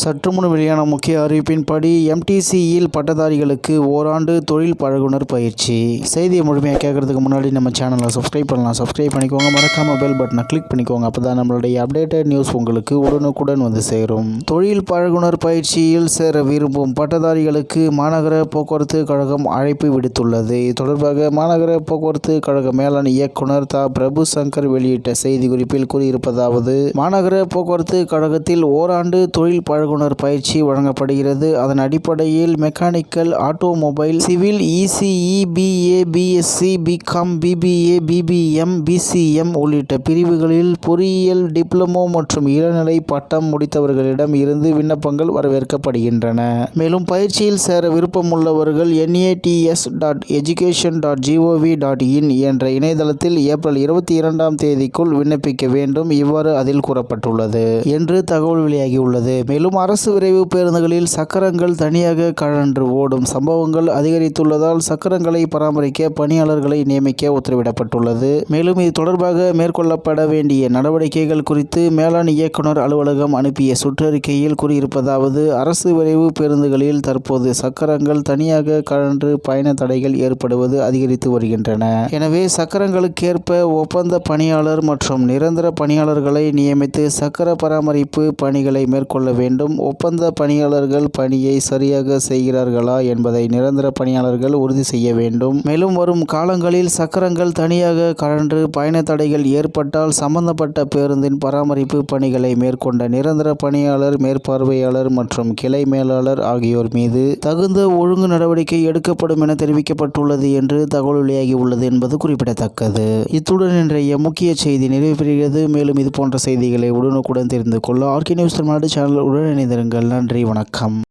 சற்று முன் வெளியான முக்கிய அறிவிப்பின்படி எம்டிசியில் பட்டதாரிகளுக்கு ஓராண்டு தொழில் பழகுனர் பயிற்சி. செய்தியை முழுமையாக கேட்கறதுக்கு முன்னாடி நம்ம சேனலை சப்ஸ்கிரைப் பண்ணலாம். சப்ஸ்கிரைப் பண்ணிக்கோங்க. மறக்காமல் பெல் பட்டனை கிளிக் பண்ணிக்கோங்க. அப்போ தான் நம்மளுடைய அப்டேட்டட் நியூஸ் உங்களுக்கு உடனுக்குடன் வந்து சேரும். தொழில் பழகுனர் பயிற்சியில் சேர விரும்பும் பட்டதாரிகளுக்கு மாநகர போக்குவரத்து கழகம் அழைப்பு விடுத்துள்ளது. இது தொடர்பாக மாநகர போக்குவரத்து கழக மேலாண் இயக்குனர் தா. பிரபு சங்கர் வெளியிட்ட செய்தி குறிப்பில் கூறியிருப்பதாவது மாநகர போக்குவரத்து கழகத்தில் ஓராண்டு தொழில் பழகுனர் பயிற்சி வழங்கப்படுகிறது. அதன் அடிப்படையில் mechanical automobile civil ECE BA BSc BCom BBA BBM BCM உள்ளிட்ட பிரிவுகளில் பொறியியல் டிப்ளமோ மற்றும் இளநிலை பட்டம் முடித்தவர்களிடம் இருந்து விண்ணப்பங்கள் வரவேற்கப்படுகின்றன. மேலும் பயிற்சியில் சேர விருப்பமுள்ளவர்கள் N A T S dot education dot G O V dot in என்ற இணையதளத்தில் ஏப்ரல் இருபத்தி இரண்டாம் தேதிக்குள் விண்ணப்பிக்க வேண்டும். இவ்வாறு அதில் கூறப்பட்டுள்ளது. என்று தகவல் வெளியாகியுள்ளது. மேலும் அரசு விரைவு பேருந்துகளில் சக்கரங்கள் தனியாக கழன்று ஓடும் சம்பவங்கள் அதிகரித்துள்ளதால் சக்கரங்களை பராமரிக்க பணியாளர்களை நியமிக்க உத்தரவிடப்பட்டுள்ளது. மேலும் இது தொடர்பாக மேற்கொள்ளப்பட வேண்டிய நடவடிக்கைகள் குறித்து மேலாண் இயக்குனர் அலுவலகம் அனுப்பிய சுற்றறிக்கையில் கூறியிருப்பதாவது அரசு விரைவு பேருந்துகளில் தற்போது சக்கரங்கள் தனியாக கழன்று பயண தடைகள் ஏற்படுவது அதிகரித்து வருகின்றன. எனவே சக்கரங்களுக்கேற்ப ஒப்பந்த பணியாளர் மற்றும் நிரந்தர பணியாளர்களை நியமித்து சக்கர பராமரிப்பு பணிகளை மேற்கொள்ள வேண்டும். ஒப்பந்த பணியாளர்கள் பணியை சரியாக செய்கிறார்களா என்பதை நிரந்தர பணியாளர்கள் உறுதி செய்ய வேண்டும். மேலும் வரும் காலங்களில் சக்கரங்கள் தனியாக கழன்று பயண தடைகள் ஏற்பட்டால் சம்பந்தப்பட்ட பேருந்தின் பராமரிப்பு பணிகளை மேற்கொண்ட நிரந்தர பணியாளர் மேற்பார்வையாளர் மற்றும் கிளை மேலாளர் ஆகியோர் மீது தகுந்த ஒழுங்கு நடவடிக்கை எடுக்கப்படும் என தெரிவிக்கப்பட்டுள்ளது என்று தகவல் வெளியாகியுள்ளது என்பது குறிப்பிடத்தக்கது. இத்துடன் இன்றைய முக்கிய செய்தி நிறைவு பெறுகிறது. மேலும் இது போன்ற செய்திகளை உடனுக்குடன் தெரிந்து கொள்ள ஆர்கே நியூஸ் தமிழ்நாடு சேனல் உடன் இணைந்திருங்கள் நன்றி வணக்கம்